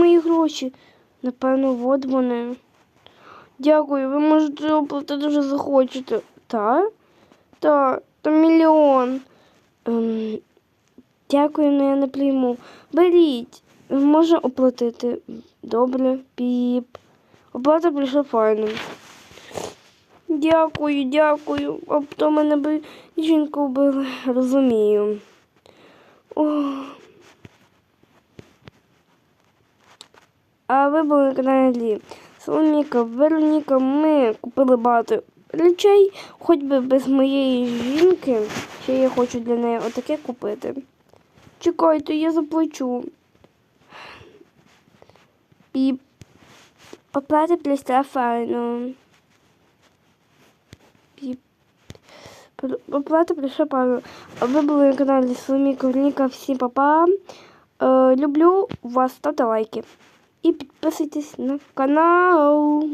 мої гроші? Напевно, от вони. Дякую, ви можете оплатити вже захочете. Так? Так, там мільйон. Ем, дякую, але я не прийму. Беріть. Можна оплатити. Добре, піп. Оплата прийшла файно. Дякую, дякую. А то мене би жінку вбили. Розумію. Ох. А ви були на каналі Соломіка, Вероніка, ми купили багато речей, хоч би без моєї жінки, ще я хочу для неї отаке купити. Чекайте, я заплачу. Піп. Оплата плюс файно. Оплата прийшла. А ви були на каналі Соломіка, Вероніка, всім папа. Е, люблю вас, ставте лайки. І підписуйтесь на канал.